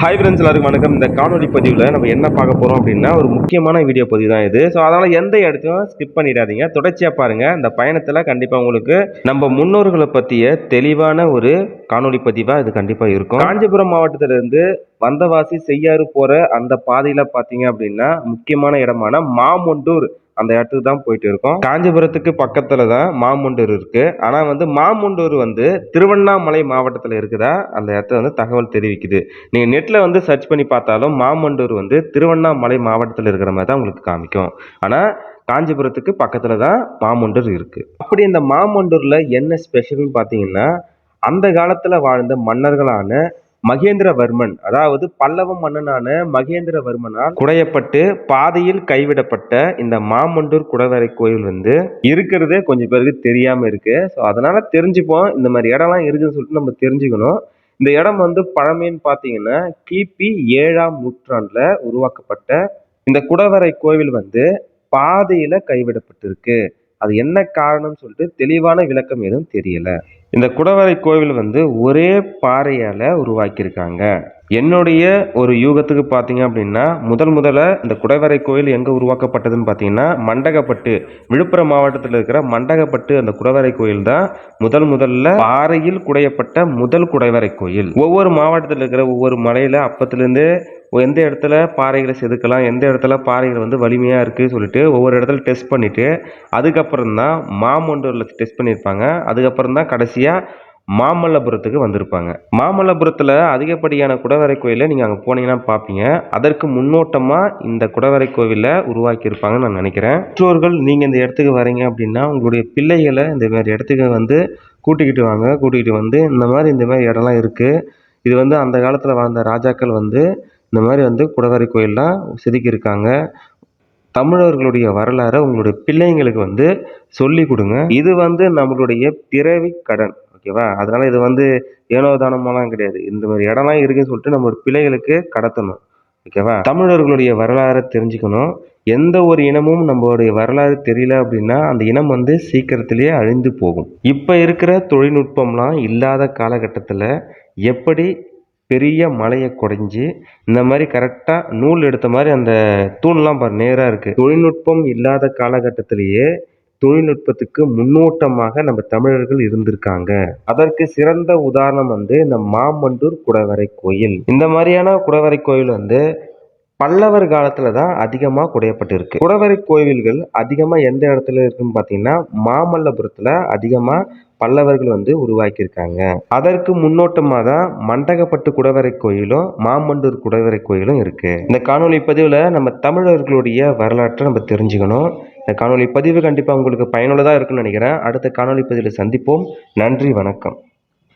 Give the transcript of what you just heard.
Hi friends எல்லாருக்கும் வணக்கம். இந்த காணொலி பதிவில் நம்ம என்ன பார்க்க போகிறோம் அப்படின்னா ஒரு முக்கியமான வீடியோ பதிவு தான் இது. ஸோ அதனால் எந்த இடத்தையும் ஸ்கிப் பண்ணிடாதீங்க. தொடர்ச்சியாக பாருங்கள் இந்த பயணத்தில் கண்டிப்பாக உங்களுக்கு நம்ம முன்னோர்களை பற்றிய தெளிவான ஒரு காணொலி பதிவாக இது கண்டிப்பாக இருக்கும். காஞ்சிபுரம் மாவட்டத்திலிருந்து வந்தவாசி செய்யாறு போகிற அந்த பாதையில் பார்த்தீங்க அப்படின்னா முக்கியமான இடமான மாமொண்டூர் அந்த இடத்துக்கு தான் போயிட்டு இருக்கோம். காஞ்சிபுரத்துக்கு பக்கத்தில் தான் மாமுண்டூர் இருக்கு. ஆனால் வந்து மாமுண்டூர் வந்து திருவண்ணாமலை மாவட்டத்தில் இருக்குதா? அந்த இடத்த வந்து தகவல் தெரிவிக்குது. நீங்கள் நெட்டில் வந்து சர்ச் பண்ணி பார்த்தாலும் மாமண்டூர் வந்து திருவண்ணாமலை மாவட்டத்தில் இருக்கிற மாதிரி தான் உங்களுக்கு காமிக்கும். ஆனால் காஞ்சிபுரத்துக்கு பக்கத்தில் தான் மாமண்டூர் இருக்குது அப்படி இந்த மாமண்டூரில் என்ன ஸ்பெஷல்னு பார்த்தீங்கன்னா அந்த காலத்தில் வாழ்ந்த மன்னர்களான மகேந்திரவர்மன் அதாவது பல்லவ மன்னனான மகேந்திரவர்மனால் குடையப்பட்டு பாதையில் கைவிடப்பட்ட இந்த மாமண்டூர் குடவரை கோயில் வந்து இருக்கிறதே கொஞ்சம் பேருக்கு தெரியாம இருக்கு. ஸோ அதனால தெரிஞ்சுப்போம். இந்த மாதிரி இடம்லாம் இருக்குன்னு சொல்லிட்டு நம்ம தெரிஞ்சுக்கணும். இந்த இடம் வந்து பழமைன்னு பார்த்தீங்கன்னா கிபி ஏழாம் நூற்றாண்டுல உருவாக்கப்பட்ட இந்த குடவரை கோவில் வந்து பாதையில கைவிடப்பட்டிருக்கு. அது என்ன காரணம்னு சொல்லிட்டு தெளிவான விளக்கம் எதுவும் தெரியலை. இந்த குடவரை கோவில் வந்து ஒரே பாறையால் உருவாக்கியிருக்காங்க. என்னுடைய ஒரு யூகத்துக்கு பார்த்தீங்க அப்படின்னா முதல் முதல்ல இந்த குடைவரை கோயில் எங்கே உருவாக்கப்பட்டதுன்னு பார்த்தீங்கன்னா மண்டகப்பட்டு விழுப்புரம் மாவட்டத்தில் இருக்கிற மண்டகப்பட்டு அந்த குடைவரை கோயில் தான் முதல் முதல்ல பாறையில் குடையப்பட்ட முதல் குடைவரை கோயில். ஒவ்வொரு மாவட்டத்தில் இருக்கிற ஒவ்வொரு மலையில் அப்பத்துலேருந்து எந்த இடத்துல பாறைகளை செதுக்கலாம் எந்த இடத்துல பாறைகள் வந்து வலிமையாக இருக்குது சொல்லிட்டு ஒவ்வொரு இடத்துல டெஸ்ட் பண்ணிவிட்டு அதுக்கப்புறம் தான் மாமண்டூரில் டெஸ்ட் பண்ணியிருப்பாங்க. அதுக்கப்புறம் தான் கடைசியாக மாமல்லபுரத்துக்கு வந்திருப்பாங்க. மாமல்லபுரத்தில் அதிகப்படியான குடவரை கோயிலை நீங்கள் அங்கே போனீங்கன்னா பார்ப்பீங்க அதற்கு முன்னோட்டமாக இந்த குடவரை கோவிலை உருவாக்கியிருப்பாங்கன்னு நான் நினைக்கிறேன். பெற்றோர்கள் நீங்கள் இந்த இடத்துக்கு வரீங்க அப்படின்னா உங்களுடைய பிள்ளைகளை இந்த மாதிரி இடத்துக்கு வந்து கூட்டிக்கிட்டு வாங்க. கூட்டிகிட்டு வந்து இந்த மாதிரி இந்த மாதிரி இடம்லாம் இருக்குது இது வந்து அந்த காலத்தில் வாழ்ந்த ராஜாக்கள் வந்து இந்த மாதிரி வந்து குடவரை கோயிலெலாம் செதுக்கியிருக்காங்க. தமிழர்களுடைய வரலாறை உங்களுடைய பிள்ளைங்களுக்கு வந்து சொல்லி கொடுங்க. இது வந்து நம்மளுடைய பிறவி கடன். ஓகேவா? அதனால் இது வந்து ஏனோ கிடையாது. இந்த மாதிரி இடம்லாம் இருக்குதுன்னு சொல்லிட்டு நம்மளோட பிள்ளைகளுக்கு கடத்தணும். ஓகேவா? தமிழர்களுடைய வரலாறை தெரிஞ்சுக்கணும். எந்த ஒரு இனமும் நம்மளுடைய வரலாறு தெரியல அப்படின்னா அந்த இனம் வந்து சீக்கிரத்திலேயே அழிந்து போகும். இப்போ இருக்கிற தொழில்நுட்பம்லாம் இல்லாத காலகட்டத்தில் எப்படி பெரிய மலையை குடைஞ்சி இந்த மாதிரி கரெக்டாக நூல் எடுத்த மாதிரி அந்த தூண்லாம் பாரு நேராக இருக்குது தொழில்நுட்பம் இல்லாத காலகட்டத்திலேயே தொழில்நுட்பத்துக்கு முன்னோட்டமாக நம்ம தமிழர்கள் இருந்திருக்காங்க. அதற்கு சிறந்த உதாரணம் வந்து இந்த மாமண்டூர் குடவரை கோயில். இந்த மாதிரியான குடவரை கோயில் வந்து பல்லவர் காலத்துல தான் அதிகமாக குடையப்பட்டிருக்கு. குடவரை கோவில்கள் அதிகமாக எந்த இடத்துல இருக்குன்னு பார்த்தீங்கன்னா மாமல்லபுரத்தில் அதிகமாக பல்லவர்கள் வந்து உருவாக்கியிருக்காங்க. அதற்கு முன்னோட்டமாக தான் மண்டகப்பட்டு குடவரை கோயிலும் மாமண்டூர் குடவரை கோயிலும் இருக்கு. இந்த காணொலி பதிவில் நம்ம தமிழர்களுடைய வரலாற்றை நம்ம தெரிஞ்சுக்கணும். இந்த காணொளி பதிவு கண்டிப்பாக உங்களுக்கு பயனுள்ளதாக இருக்கும்னு நினைக்கிறேன். அடுத்த காணொளி பதிவில் சந்திப்போம். நன்றி வணக்கம்.